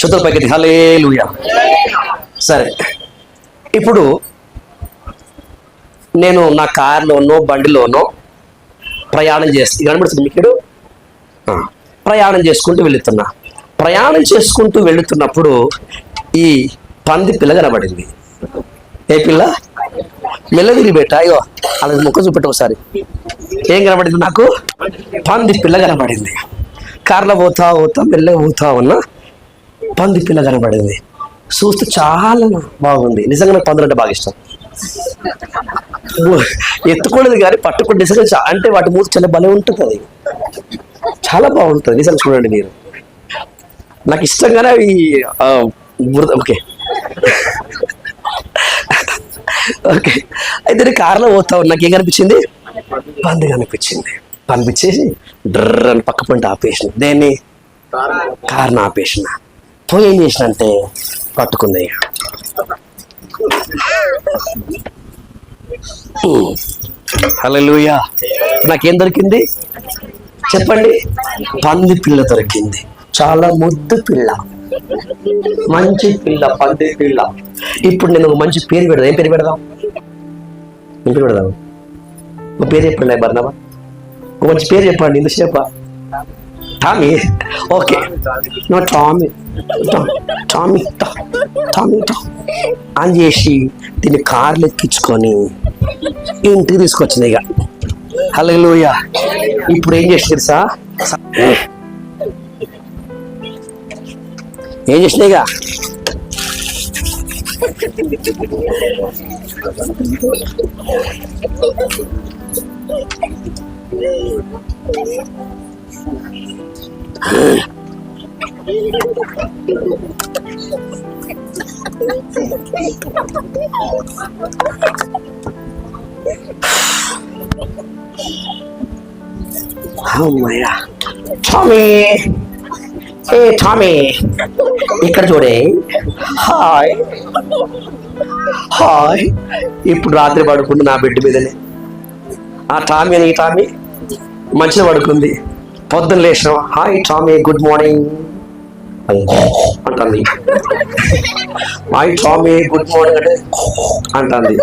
చుట్టూ పైకి హలే సరే. ఇప్పుడు నేను నా కార్లోనో బండిలోనో ప్రయాణం చేస్తే కనబడుతుంది మీకు ప్రయాణం చేసుకుంటూ వెళుతున్నా. ప్రయాణం చేసుకుంటూ వెళుతున్నప్పుడు ఈ పంది పిల్ల కనబడింది. ఏ పిల్ల? మెల్లగిరి బేట. అయ్యో అలా ముక్క చూపెట్టు ఒకసారి. ఏం కనబడింది నాకు? పంది పిల్ల కనబడింది. కార్లో పోతా పోతా మెల్లగా పోతా ఉన్నా. పంది పిల్ల కనబడింది. చూస్తే చాలా బాగుంది. నిజంగా నాకు పందులు అంటే బాగా ఇష్టం. ఎత్తుకోలేదు కానీ పట్టుకుంటే నిజంగా అంటే వాటి మూత చాలా భలే ఉంటుంది. అది చాలా బాగుంటుంది. నిజంగా చూడండి మీరు. నాకు ఇష్టంగానే అవి బురద ఓకే. ఓకే. అయితే నేను కార్లో పోతా ఉన్నా. నాకు ఏం కనిపించింది? పంది కనిపించింది. పంపించేసి డ్రర్ అని పక్క పంట ఆపేసిన దేన్ని? కార్ని ఆపేసిన. పోయి ఏం చేసిన అంటే పట్టుకుంది హలో లూయ నాకేం దొరికింది? చెప్పండి. పంది పిల్ల దొరికింది. చాలా ముద్దు పిల్ల. మంచి పిల్ల పంది పిల్ల. ఇప్పుడు నేను ఒక మంచి పేరు పెడదాం. ఏం పేరు పెడదాం? ఏం పేరు పెడదాం? ఒక పేరు చెప్పండి బర్ణవా ఒక మంచి పేరు చెప్పండి ఇందుకు చెప్ప. Tommy okay no Tommy Tommy టా- టామీ అని చేసి దీన్ని కార్లు ఎక్కించుకొని ఇంటికి తీసుకొచ్చింది ఇక. హల్లెలూయా ఇప్పుడు ఏం చేసి తెలుసా? ఏం చేసినాయిగా అమ్మయ్యా. టామీ. ఏ టామీ. ఇక్కడ చూడే. హాయ్. హాయ్. ఇప్పుడు రాత్రి పడుకుంది నా బెడ్ మీదనే. ఆ టామీ అని ఈ టామీ? మంచిగా పడుకుంది. పొద్దున్న లేచిన. Hi Tommy good morning. అంటుంది. హాయ్ టామీ గుడ్ మార్నింగ్ అంటే అంటుంది.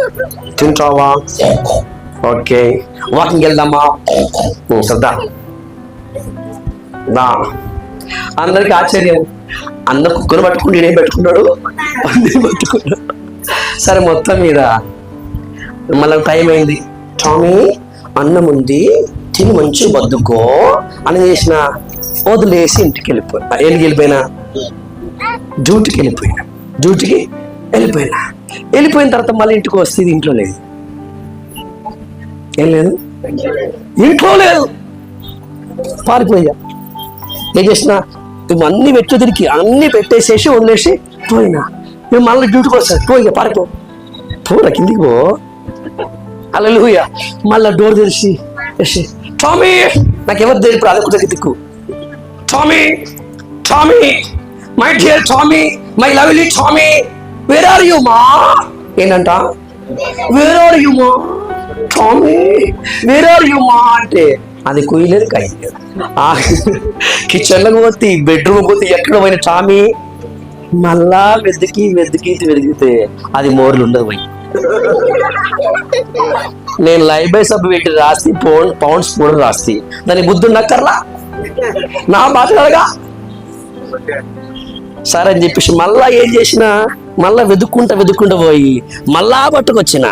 తింటావా? ఓకే. వాకింగ్ వెళ్దామా? ఉం, సరదా. దా అందరికి ఆశ్చర్యం. అన్న కుక్కను పట్టుకుని నేనేం పెట్టుకున్నాడు. పందిని పట్టుకున్నాడు. సరే మొత్తం మీద. మళ్ళీ టైం అయింది. టామీ అన్నం ఉంది. తిని మంచి బద్దుకో అని చేసిన వదిలేసి ఇంటికి వెళ్ళిపోయి ఎಲ್ಲಿకి వెళ్ళిపోయినా డ్యూటీకి వెళ్ళిపోయినా. డ్యూటీకి వెళ్ళిపోయినా వెళ్ళిపోయిన తర్వాత మళ్ళీ ఇంటికి వస్తే ఇది ఇంట్లో లేదు. ఏం లేదు? ఇంట్లో లేదు. పారిపోయా. ఏం చేసిన? అన్ని పెట్టు తిరిగి అన్ని పెట్టేసేసి వదిలేసి పోయినా. మేము మళ్ళీ డ్యూటీకి వస్తాను పోయి పారిపో. పోరా కిందికి పో. అలా మళ్ళీ డోర్ తెరిచి వేసి టామీ నాకు ఎవరు తెలియదు ఇప్పుడు అదొక దిక్కు. Tommy Tommy my dear Tommy my lovely Tommy where are you మా ఏంటంట? వేర్ ఆర్ యు మా టామీ వేర్ ఆర్ యు మా అంటే అది కుయ్యలేదు కయ్యలేదు ఆ కిచెన్లోకి పోతే బెడ్రూమ్ పోతే ఎక్కడ పోయిన టామీ మళ్ళా వెతికి వెతికి వెతికితే అది మోర్లు ఉండదు పోయి. నేను లైఫ్ బై పెట్టి రాసి పౌండ్ పౌండ్స్ కూడా రాసి. దాని బుద్ధి నక్కర్లా నా మాట్లాడగా సరే అని చెప్పేసి మళ్ళా ఏం చేసిన? మళ్ళా వెతుక్కుంటా వెతుక్కుంటా పోయి మళ్ళా పట్టుకొచ్చిన.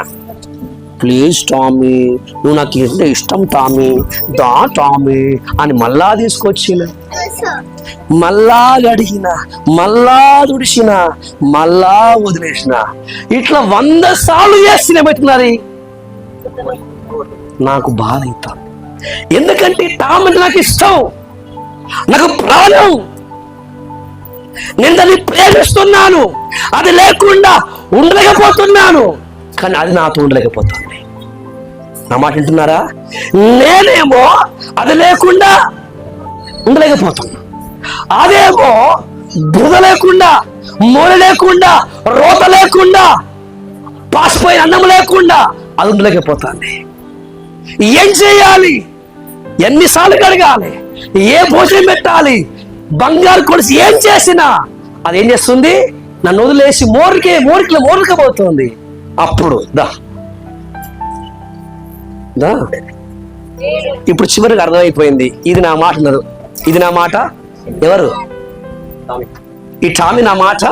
ప్లీజ్ టామీ నువ్వు నాకు ఎంత ఇష్టం టామీ దా టామీ అని మళ్ళా తీసుకొచ్చిన. మళ్ళా గడిగిన మళ్ళా దుడిచిన మళ్ళా వదిలేసిన. ఇట్లా వంద సార్లు చేసిన పెట్టినది నాకు బాధ అవుతాను ఎందుకంటే టామ్ అంటే నాకు ఇష్టం. నాకు ప్రాణం. నేను దాన్ని ప్రేమిస్తున్నాను. అది లేకుండా ఉండలేకపోతున్నాను. కానీ అది నాతో ఉండలేకపోతుంది. నా మాట వింటున్నారా? నేనేమో అది లేకుండా ఉండలేకపోతున్నా. అదేమో బురద లేకుండా మూల లేకుండా రోత లేకుండా పాసిపోయిన అన్నం లేకుండా అది ఏం చేయాలి? ఎన్నిసార్లు కడగాలి? ఏ భోజనం పెట్టాలి? బంగారు కొలిసి ఏం చేసినా అది ఏం చేస్తుంది? నన్ను వదిలేసి మోరికే మోరికలు మోరికపోతుంది. అప్పుడు దా. దా. ఇప్పుడు చివరికి అర్థమైపోయింది. ఇది నా మాట ఇది నా మాట ఎవరు? ఈ టామి నా మాట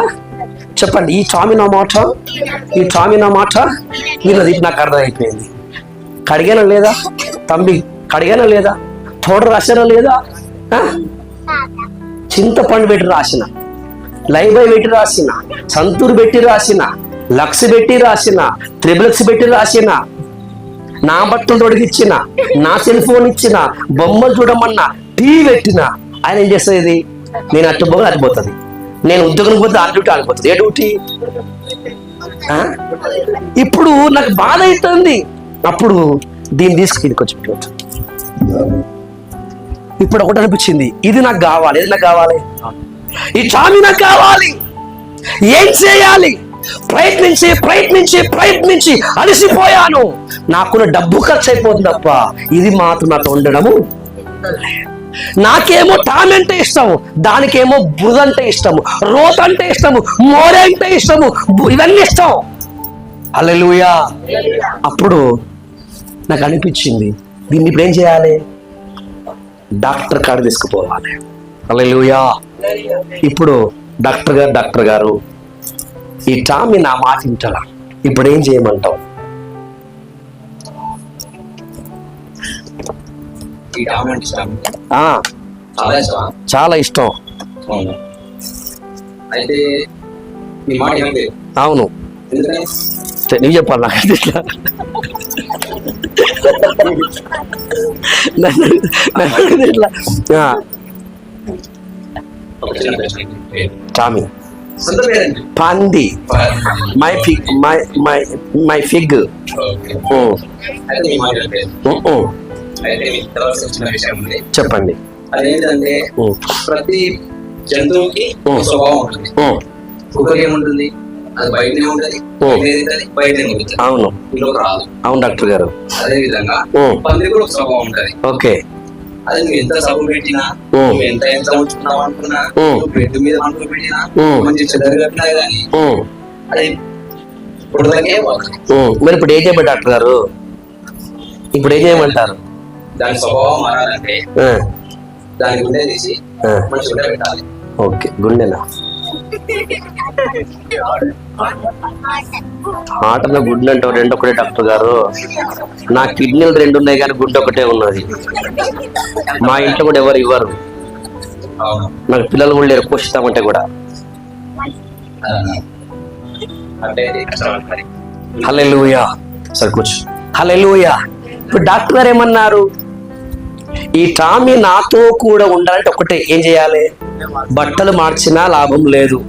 చెప్పండి ఈ టామి నా మాట ఈ టామి నా మాట విన్నది నాకు అర్థమైపోయింది. కడిగానా లేదా? తంబి కడిగానా లేదా? పౌడర్ రాసారా లేదా? ఆ? చింతపండు పెట్టి రాసిన లైబై పెట్టి రాసిన సంతూరు పెట్టి రాసిన లక్స్ పెట్టి రాసిన త్రిబులక్స్ పెట్టి రాసిన నా బట్టలు తొడిగిచ్చిన నా సెల్ ఫోన్ ఇచ్చిన బొమ్మలు చూడమన్నా టీ పెట్టిన ఆయన ఏం చేస్తుంది? నేను అట్టు పోగా అటుపోతుంది నేను ఉద్యోగం పోతే ఆ డ్యూటీ ఆగిపోతుంది. ఏ డ్యూటీ? ఇప్పుడు నాకు బాధ అవుతుంది అప్పుడు దీన్ని తీసుకు కొంచెం ఇప్పుడు ఒకటి అనిపించింది. ఇది నాకు కావాలి. ఇది నాకు కావాలి? ఈ చామి నాకు కావాలి. ఏం చేయాలి? ప్రయత్నించి ప్రయత్నించి ప్రయత్నించి అలసిపోయాను. నాకున్న డబ్బు ఖర్చు అయిపోతుంది తప్ప ఇది మాత్రం నాతో ఉండడము. నాకేమో టామ్ అంటే ఇష్టము దానికేమో బురద అంటే ఇష్టము రోత్ అంటే ఇష్టము మోరే అంటే ఇష్టము బు- ఇవన్నీ ఇష్టం. అల్లెలుయా అప్పుడు నాకు అనిపించింది దీన్ని ఇప్పుడు ఏం చేయాలి? డాక్టర్ కాడ తీసుకుపోవాలి. అల్లెలుయా ఇప్పుడు డాక్టర్ గారు డాక్టర్ గారు ఈ టామి నా మాట వింటారా? ఇప్పుడు ఏం చేయమంటావు? చాలా ఇష్టం. చాలా ఇష్టం. అవును. అయితే మీ మాట ఏమిటి అవును. ఎందుకని? సరే, నువ్వు చెప్పాలి నాకు ఇట్లా. నన్ను నన్ను ఇట్లా. ఆ, ఒక చిన్న ప్రశ్న పేరు. టామి సొంత పేరండి? పంది my pig my my my pig. చెప్పండి. అదేంటంటే ప్రతి జంతువుకి స్వభావం ఉంటుంది. ఉమ్, కుక్కకి ఏముంటుంది? అది బయటనే ఉంటుంది. బయటనే ఉంటుంది. అవును. ఇంట్లోకి రాదు. అవును డాక్టర్ గారు. అదే విధంగా ఓ. పందికి కూడా స్వభావం ఉంటుంది. ఓకే. అది నువ్వు ఎంత సబ్బు పెట్టినా. నువ్వు ఎంత ఎంత ఉంచుకున్నావు అనుకున్నా బెడ్ మీద వంటలు పెట్టినా. మంచి చెదరు కట్టినా ఉమ్, అది ఉమ్. మరి ఇప్పుడు ఏం చేయమంటారు డాక్టర్ గారు? ఇప్పుడు ఏం చేయమంటారు? దాని స్వభావం మారాలంటే దాని గుండె తీసి మంచి గుండె పెట్టాలి. ఓకే గుండెనా? ఆటలో గుండె అంటే రెండు ఒకటే డాక్టర్ గారు. నా కిడ్నీలు రెండు ఉన్నాయి కానీ గుండె ఒకటే ఉన్నది. మా ఇంట్లో కూడా ఎవరు ఇవ్వరు. నాకు పిల్లలు కూడా లేరు పోషిస్తామంటే కూడా. హలెలుయా సరే కూర్చో. హలెలుయా ఇప్పుడు డాక్టర్ గారు ఏమన్నారు? ఈ టామీ నాతో కూడా ఉండాలంటే ఒకటే ఏం చేయాలి? బట్టలు మార్చినా లాభం లేదు.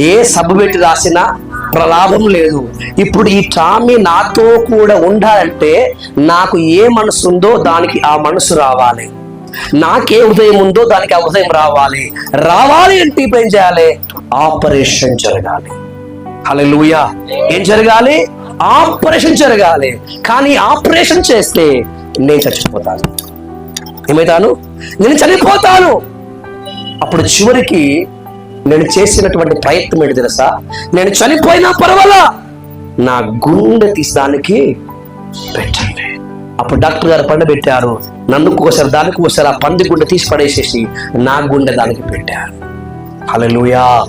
ఏ సబ్బు పెట్టి రాసినా ప్రలాభం లేదు. ఇప్పుడు ఈ టామీ నాతో కూడా ఉండాలంటే నాకు ఏ మనసు ఉందో దానికి ఆ మనసు రావాలి. నాకే ఉదయం ఉందో దానికి ఆ ఉదయం రావాలి. రావాలి అంటే ఇప్పుడు ఏం చేయాలి? ఆపరేషన్ జరగాలి. హల్లెలూయా. ఏం జరగాలి? ఆపరేషన్ జరగాలి. కానీ ఆపరేషన్ చేస్తే నేను చచ్చిపోతాను. ఏమవుతాను నేను చనిపోతాను. అప్పుడు చివరికి నేను చేసినటువంటి ప్రయత్నం ఏంటి తెలుసా? నేను చనిపోయినా పర్వాలా? నా గుండె తీసడానికి పెట్టండి. అప్పుడు డాక్టర్ గారు పండు పెట్టారు నన్ను ఒకసారి దానికి ఒకసారి ఆ పంది గుండె తీసి పడేసేసి నా గుండె దానికి పెట్టారు. అలలుయా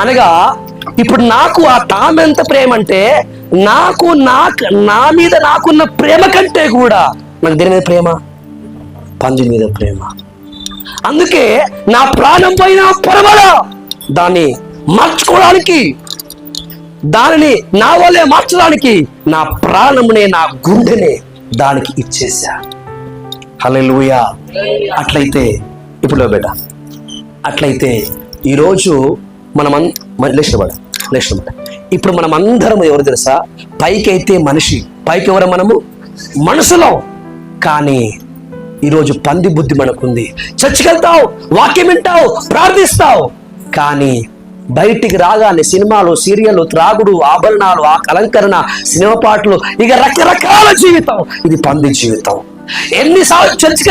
అనగా ఇప్పుడు నాకు ఆ తామెంత ఎంత ప్రేమ అంటే నాకు నాకు నా మీద నాకున్న ప్రేమ కంటే కూడా నాకు దేని మీద ప్రేమ? పంది మీద ప్రేమ. అందుకే నా ప్రాణం పోయిన పర్వాలా. దాన్ని మార్చుకోవడానికి దానిని నా వల్లే మార్చడానికి నా ప్రాణమునే నా గుండెనే దానికి ఇచ్చేసా హల్లెలూయా. అట్లయితే ఇప్పుడు బేట. అట్లయితే ఈరోజు మనం లేచినబడ లేచినబడ ఇప్పుడు మనం అందరం ఎవరు తెలుసా? పైకి అయితే మనిషి. పైకి ఎవరు మనము? మనసులో. కానీ ఈరోజు పంది బుద్ధి మనకుంది. చర్చికి వెళ్తావు వాక్యం వింటావు ప్రార్థిస్తావు. కానీ బయటికి రాగానే సినిమాలు సీరియల్ త్రాగుడు ఆభరణాలు ఆ అలంకరణ సినిమా పాటలు ఇక రకరకాల జీవితం. ఇది పంది జీవితం. ఎన్నిసార్లు చర్చికి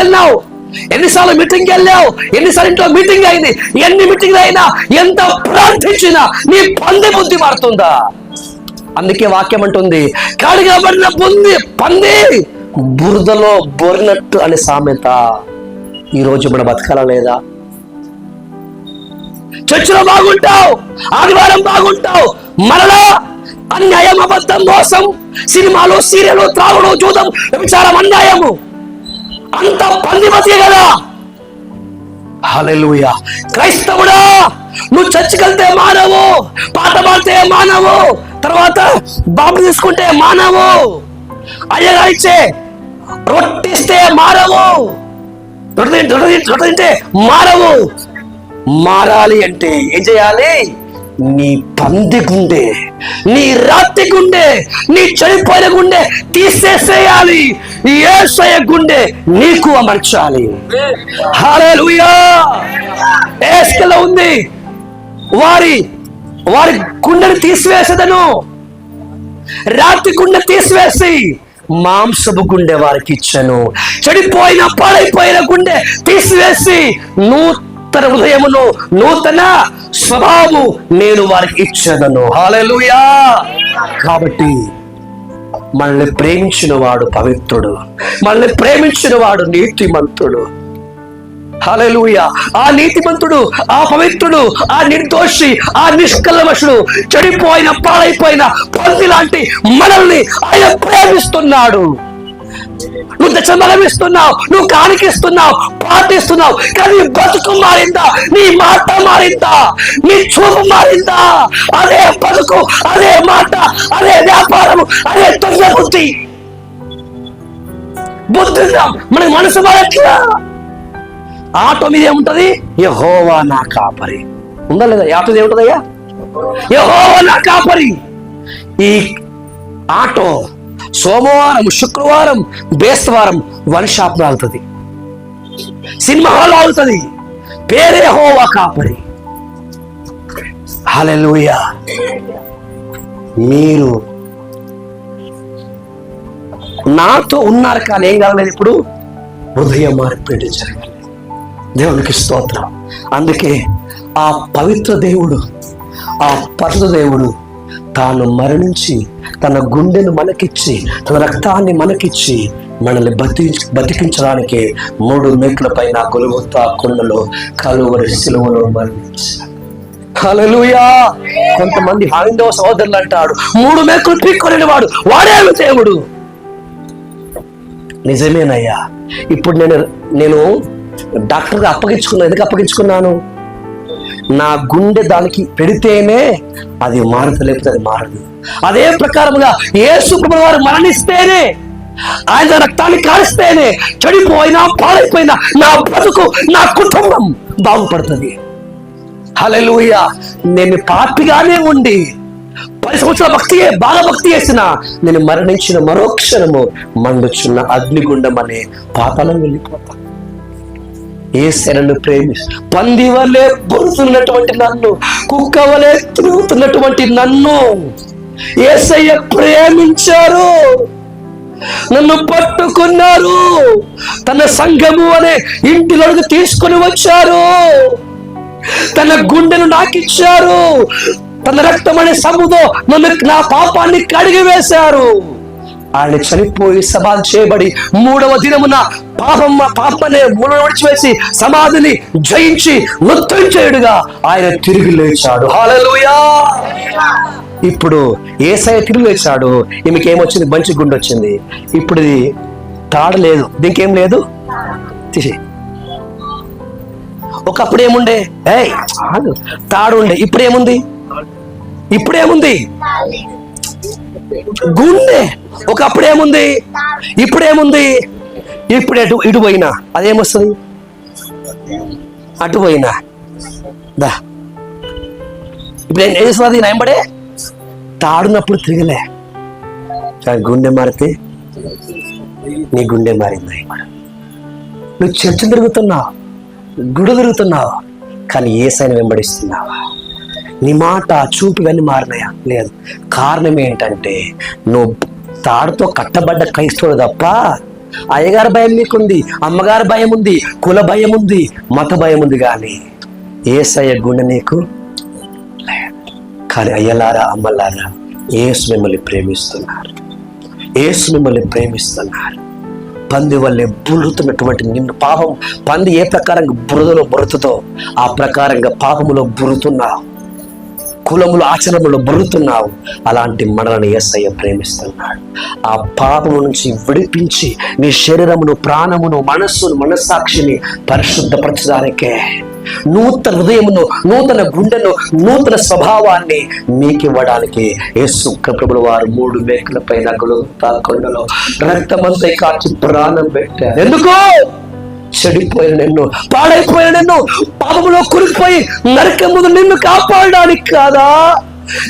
ఎన్నిసార్లు మీటింగ్ వెళ్ళావు? ఎన్నిసార్లు ఇంట్లో మీటింగ్ అయింది? ఎన్ని మీటింగ్ అయినా ఎంత ప్రార్థించినా నీ పంది బుద్ధి మారుతుందా? అందుకే వాక్యం అంటుంది కడిగబడిన పొంది పంది! బురదలో బొరినట్టు అనే సామెత ఈరోజు మన బతకాల లేదా? చర్చిలో బాగుంటావు ఆదివారం బాగుంటావు మరలా అన్యాయం అబద్ధం మోసం సినిమాలు సీరియల్ త్రాగుడు చూద్దాం విచారం అన్యాయము. అంత పంది బతికే కదా? హలెలుయా క్రైస్తవుడా నువ్వు చర్చికెళ్తే మానవు పాట పాడితే మానవు తర్వాత బాబు తీసుకుంటే మానవు. అయ్యగారిచ్చే రొట్టిస్తే మారవు. రొట్టె తింటే- రొట్టె తింటే- మారవు. మారాలి అంటే ఏం చేయాలి? నీ పంది గుండె నీ రాత్రి గుండె నీ చనిపోయిన గుండె తీసేసేయాలి. ఏసయ గుండె నీకు అమర్చాలి. హల్లెలూయా. ఉంది. వారి వారి గుండెను తీసివేసేదను. రాత్రి గుండె తీసివేసి మాంసపు గుండె వారికి ఇచ్చను. చెడిపోయిన పాడైపోయిన గుండె తీసివేసి నూతన హృదయమును నూతన స్వభావము నేను వారికి ఇచ్చదను. హాలూయా కాబట్టి మనల్ని ప్రేమించిన వాడు పవిత్రుడు. మనల్ని ప్రేమించిన వాడు నీతిమంతుడు. హల్లెలూయా. ఆ నీతిమంతుడు ఆ పవిత్రుడు ఆ నిర్దోషి ఆ నిష్కల్మషుడు చెడిపోయిన పాడైపోయిన పంది లాంటి మనల్ని ఆయన ప్రేమిస్తున్నాడు. నువ్వు దశమలమిస్తున్నావు నువ్వు కానికిస్తున్నావు పాటిస్తున్నావు కానీ బతుకు మారిందా? నీ మాట మారిందా? నీ చూపు మారిందా? అదే బతుకు అదే మాట అదే వ్యాపారం అదే తొందర బుద్ధి బుద్ధి మన మనసు మారట్లా? ఆటో మీద ఏముంటది యహోవా నా కాపరి. ఉందా లేదా? ఈ ఆటో ఏముంటదయ్యా? యహోవా నా కాపరి. ఈ ఆటో సోమవారం శుక్రవారం బేస్తవారం వన్ షాప్ ఆగుతుంది సినిమా హాల్ ఆగుతుంది పేరే హోవా కాపరి. హల్లెలూయా. మీరు నాతో ఉన్నారు కానీ ఏం కాలేదు ఇప్పుడు? హృదయం మార్పిడి జరగాలి దేవునికి స్తోత్రం. అందుకే ఆ పవిత్ర దేవుడు ఆ పరుత దేవుడు తాను మరణించి తన గుండెను మనకిచ్చి తన రక్తాన్ని మనకిచ్చి మనల్ని బతి బతికించడానికి మూడు మెట్ల పైన గొలుగుతా కొండలో కలువరి సిలువలో మరణించాడు. హలలుయా కొంతమంది హైందవ సహోదరులు అంటాడు మూడు మేకులు పీక్కొని వాడు వాడే దేవుడు. నిజమేనయ్యా ఇప్పుడు నేను నేను డాక్టర్గా అప్పగించుకున్నా ఎందుకు అప్పగించుకున్నాను? నా గుండె దానికి పెడితేనే అది మారదు లేకపోతే అది మారదు. అదే ప్రకారముగా ఏ ప్రభు వారు మరణిస్తేనే ఆయన రక్తాన్ని కారిస్తేనే చెడిపోయినా పాడైపోయినా నా బ్రతుకు నా కుటుంబం బాగుపడుతుంది. హల్లెలూయా. నేను పాపిగానే ఉండి పది సంవత్సరాల భక్తి బాగా భక్తి చేసిన నేను మరణించిన మరో క్షణము మండుచున్న అగ్నిగుండం అనే పాపాలను వెళ్ళిపోతాను ఏ ప్రేమిస్తూ పంది వలె బొరుతున్నటువంటి నన్ను కుక్క వలె తిరుగుతున్నటువంటి నన్ను ఏసయ్య ప్రేమించారు. నన్ను పట్టుకున్నారు. తన సంఘము అనే ఇంటిలోకి తీసుకొని వచ్చారు. తన గుండెను నాకిచ్చారు. తన రక్తం అనే సముదో నన్ను నా పాపాన్ని కడిగి వేశారు ఆయన చనిపోయి సమాధి చేయబడి మూడవ దినమున పాపమ్మ పాపనే మూల విడిచివేసి సమాధిని జయించి మృత్యుంచేయుడుగా ఆయన తిరిగి లేచాడు. హాలలుయా ఇప్పుడు ఏసఐ తిరిగి లేచాడు. ఈమెకి ఏమొచ్చింది? మంచి గుండె వచ్చింది ఇప్పుడు ఇది తాడు లేదు. దీనికి లేదు? తీసి. ఒకప్పుడు ఏముండే? ఏ తాడు ఉండే ఇప్పుడు ఏముంది ఇప్పుడు ఏముంది గుండె. ఒకప్పుడు ఏముంది ఇప్పుడేముంది? ఇప్పుడు ఎటు ఇటు పోయినా. అదేమొస్తుంది? అటు పోయినా. దా. ఇప్పుడు ఏం ఏం చేస్తుంది నయంబడే తాడునప్పుడు తిరగలే. కానీ గుండె మారితే నీ గుండె మారింది. నువ్వు చర్చ తిరుగుతున్నావు గుడి తిరుగుతున్నావు కానీ ఏ సైన్ వెంబడిస్తున్నావా? నీ మాట చూపివన్నీ మారినాయా? లేదు. కారణం ఏంటంటే నువ్వు తాడుతో కట్టబడ్డ క్రైస్తవుడు తప్ప అయ్యగారి భయం మీకుంది అమ్మగారి భయం ఉంది కుల భయం ఉంది మత భయం ఉంది కానీ ఏసయ్య గుండె నీకు కానీ అయ్యలారా అమ్మలారా ఏసు మిమ్మల్ని ప్రేమిస్తున్నారు. ఏసు మిమ్మల్ని ప్రేమిస్తున్నారు. పంది వల్లే బురుతున్నటువంటి నిన్ను పాపం పంది ఏ ప్రకారంగా బురదలో బురుతుందో ఆ ప్రకారంగా పాపములో బురుతున్నావు కులములు ఆచరణలో బురుతున్నావు అలాంటి మనలను ఎస్ఐ ప్రేమిస్తున్నాడు. ఆ పాపము నుంచి విడిపించి నీ శరీరమును ప్రాణమును మనస్సును మనస్సాక్షిని పరిశుద్ధపరచడానికే నూతన హృదయమును నూతన గుండెను నూతన స్వభావాన్ని మీకివ్వడానికి యేసు ప్రభుల వారు మూడు మేకల పైన గొలుగుతా కొండలో రక్తమంతై కాచి ప్రాణం పెట్టారు. ఎందుకు? చెడిపోయిన నిన్ను పాడైపోయిన నిన్ను పాపములో కురికిపోయి నరకం ముందు నిన్ను కాపాడడానికి కాదా?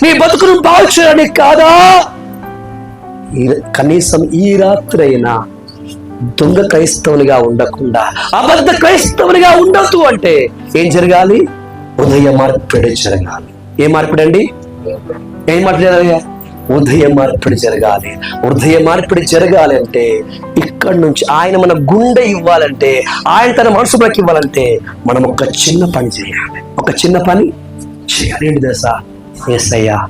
నీ బతుకును బాగు చేయడానికి కాదా? కనీసం ఈ రాత్రి అయినా దొంగ క్రైస్తవునిగా ఉండకుండా అబద్ధ క్రైస్తవునిగా ఉండొద్దు అంటే ఏం జరగాలి? ఉదయ మార్పిడి జరగాలి. ఏ మార్పిడి అండి ఏం మార్పిడి హృదయ మార్పిడి జరగాలి. హృదయ మార్పిడి జరగాలి అంటే ఇక్కడి నుంచి ఆయన మన గుండె ఇవ్వాలంటే ఆయన తన మనసులోకి ఇవ్వాలంటే మనం ఒక చిన్న పని చేయాలి. ఒక చిన్న పని చేయాలి. ఏంటి దశ ఏసయ్యా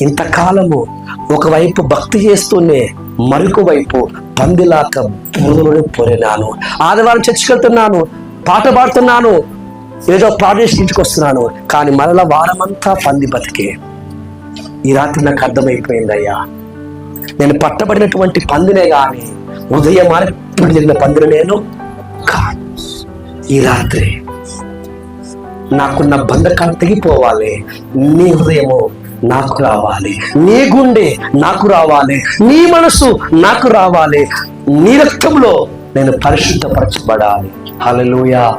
ఇంతకాలము ఒకవైపు భక్తి చేస్తూనే మరొక వైపు పందిలాక బురదలోనే పొరినాను. ఆదివారం చచ్చికెళ్తున్నాను పాట పాడుతున్నాను ఏదో ప్రార్థించుకొస్తున్నాను కానీ మరలా వారమంతా పంది బతికే ఈ రాత్రి నాకు అర్థమైపోయిందయ్యా. నేను పట్టబడినటువంటి పందినే కానీ ఉదయం మార్పిడి జరిగిన పందిని నేను కాదు. ఈ రాత్రి నాకున్న బంధకాలు తెగిపోవాలి. నీ హృదయము నాకు రావాలి. నీ గుండె నాకు రావాలి. నీ మనసు నాకు రావాలి. నీ రక్తంలో నేను పరిశుద్ధపరచబడాలి. హల్లెలూయా.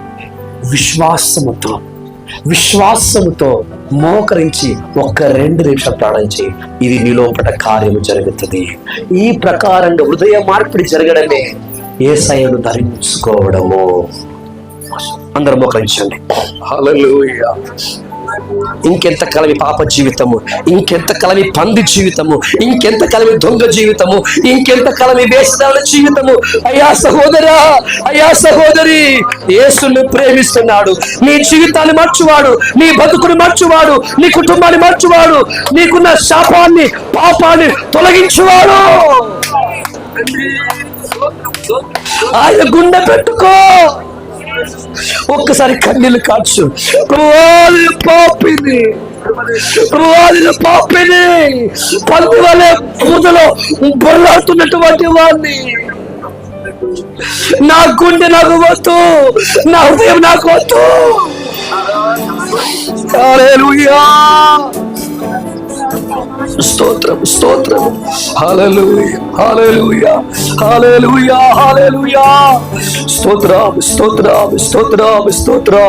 విశ్వాసముతో విశ్వాసముతో మోకరించి ఒక్క రెండు నిమిషాలు ప్రాణం చేయి. ఇది నిలోపట కార్యము జరుగుతుంది. ఈ ప్రకారంగా హృదయ మార్పిడి జరగడమే ఏ సయను ధరించుకోవడము. అందరూ మోకరించండి హల్లెలూయా ఇంకెంత కలవి పాప జీవితము ఇంకెంత కలవి పంది జీవితము ఇంకెంత కలవి దొంగ జీవితము ఇంకెంత కలవి వేసదాల జీవితము. అయ్యా సహోదరా అయ్యా సహోదరి యేసును ప్రేమిస్తున్నాడు. నీ జీవితాన్ని మార్చువాడు నీ బతుకుని మార్చువాడు నీ కుటుంబాన్ని మార్చువాడు నీకున్న శాపాన్ని పాపాన్ని తొలగించువాడు. ఆయన గుండె పెట్టుకో. ఒక్కసారి కన్నీళ్ళు కాచు ప్రభువాది పాపిని. ప్రభువాది పాపిని. పంది వలె బురదలో బొర్లాడుతున్నటువంటి వాడిని నా గుండె నాకు వద్దు. నా హృదయం నాకు వద్దు. స్తోత్రము స్తోత్రము. స్తోత్రం హల్లెలూయా హల్లెలూయా హల్లెలూయా. స్తోత్రాము స్తోత్రం స్తోత్రం స్తోత్రం